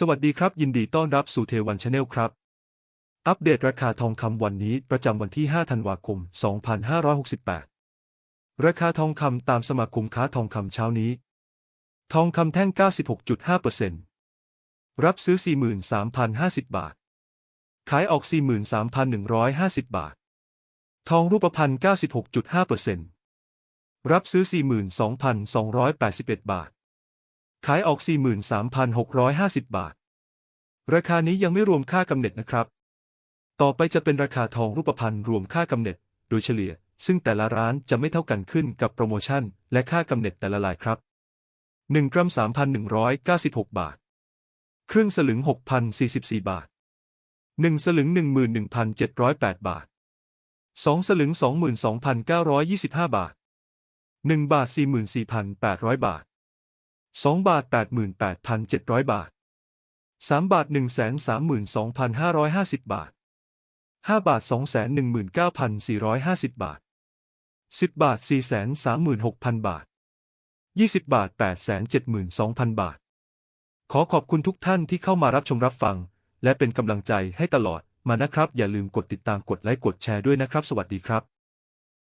สวัสดีครับ ยินดีต้อนรับสู่เทวันชาแนลครับ อัปเดตราคาทองคำวันนี้ประจำวันที่ 5 ธันวาคม 2568 ราคาทองคำตามสมาคมค้าทองคำเช้านี้ ทองคำแท่ง 96.5%รับซื้อ 43,050 บาท ขายออก 43,150 บาท ทองรูปพรรณ96.5%รับซื้อ 42,281 บาท ขายออก 43,650 บาท ราคานี้ยังไม่รวมค่ากำเนิดนะครับ ต่อไปจะเป็นราคาทองรูปพรรณรวมค่ากำเนิดโดยเฉลี่ย ซึ่งแต่ละร้านจะไม่เท่ากันขึ้นกับโปรโมชั่น และค่ากำเนิดแต่ละรายครับ 1 กรัม 3,196 บาท ครึ่งสลึง 6,044 บาท 1 สลึง 11,708 บาท 2 สลึง 22,925 บาท 1 บาท 44,800 บาท 2บาท88,700 บาท 3 บาท 132,550 บาท 5 บาท 219,450 บาท 10 บาท 436,000 บาท 20 บาท 872,000 บาท ขอขอบคุณทุกท่านที่เข้ามารับชมรับฟัง และเป็นกำลังใจให้ตลอดมานะครับ อย่าลืมกดติดตามกดไลค์กดแชร์ด้วยนะครับ สวัสดีครับ